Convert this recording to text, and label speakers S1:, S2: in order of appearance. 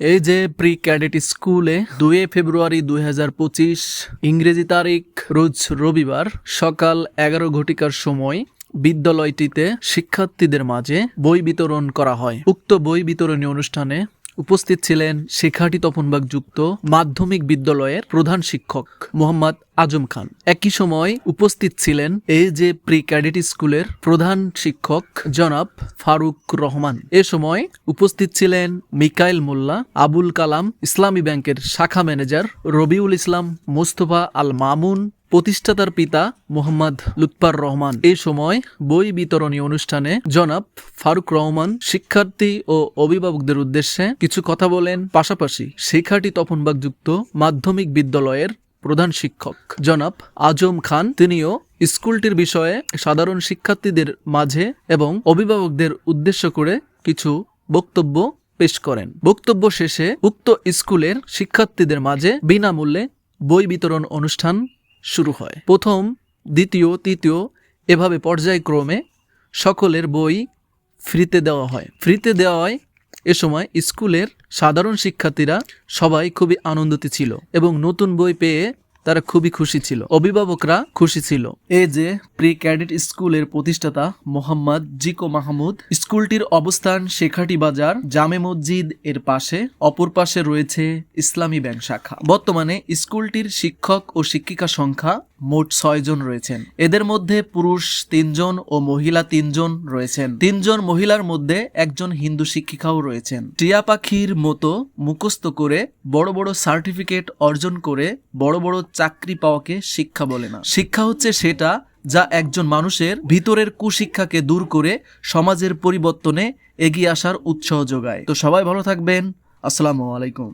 S1: এই যে pre cadet স্কুলে দুই ফেব্রুয়ারি দুই হাজার পঁচিশ ইংরেজি তারিখ রোজ রবিবার সকাল এগারো ঘটিকার সময় বিদ্যালয়টিতে শিক্ষার্থীদের মাঝে বই বিতরণ করা হয়। উক্ত বই বিতরণী অনুষ্ঠানে উপস্থিত ছিলেন শেখাটি তপনবাগ যুক্ত মাধ্যমিক বিদ্যালয়ের প্রধান শিক্ষক মোহাম্মদ আজম খান। একই সময় উপস্থিত ছিলেন এই যে প্রি ক্যাডেট স্কুলের প্রধান শিক্ষক জনাব ফারুক রহমান। এ সময় উপস্থিত ছিলেন মিকাইল মোল্লা, আবুল কালাম ইসলামী ব্যাংকের শাখা ম্যানেজার রবিউল ইসলাম, মোস্তফা আল মামুন প্রতিষ্ঠাতার পিতা মোহাম্মদ লুৎপার রহমান। এই সময় বই বিতরণী অনুষ্ঠানে জনাব ফারুক রহমান, শিক্ষার্থী ও অভিভাবকদের উদ্দেশ্যে কিছু কথা বলেন। পাশাপাশি শিক্ষাটি তপনবাগ যুক্ত মাধ্যমিক বিদ্যালয়ের প্রধান শিক্ষক জনাব আজম খান। তিনিও স্কুলটির বিষয়ে সাধারণ শিক্ষার্থীদের মাঝে এবং অভিভাবকদের উদ্দেশ্য করে কিছু বক্তব্য পেশ করেন। বক্তব্য শেষে উক্ত স্কুলের শিক্ষার্থীদের মাঝে বিনামূল্যে বই বিতরণ অনুষ্ঠান শুরু হয়। প্রথম, দ্বিতীয়, তৃতীয় এভাবে পর্যায়ক্রমে সকলের বই ফ্রিতে দেওয়া হয়। ফ্রিতে দেওয়ায় এ সময় স্কুলের সাধারণ শিক্ষার্থীরা সবাই খুবই আনন্দিত ছিল এবং নতুন বই পেয়ে তারা খুবই খুশি ছিল। অভিভাবকরা খুশি ছিল। এ যে প্রি ক্যাডেট স্কুলের প্রতিষ্ঠাতা মোহাম্মদ জিকো মাহমুদ, স্কুলটির অবস্থান শেখাটি বাজার জামে মসজিদ এর পাশে, অপর পাশে রয়েছে ইসলামী ব্যাংক শাখা। বর্তমানে স্কুলটির শিক্ষক ও শিক্ষিকা সংখ্যা মোট ছয় জন রয়েছেন। এদের মধ্যে পুরুষ তিনজন ও মহিলা তিনজন রয়েছেন। তিনজন মহিলার মধ্যে একজন হিন্দু শিক্ষিকাও রয়েছেন। টিয়া পাখির মতো মুখস্থ করে বড় বড় সার্টিফিকেট অর্জন করে বড় বড় চাকরি পাওয়াকে শিক্ষা বলে না। শিক্ষা হচ্ছে সেটা যা একজন মানুষের ভিতরের কুশিক্ষাকে দূর করে সমাজের পরিবর্তনে এগিয়ে আসার উৎসাহ যোগায়। তো সবাই ভালো থাকবেন। আসসালামু আলাইকুম।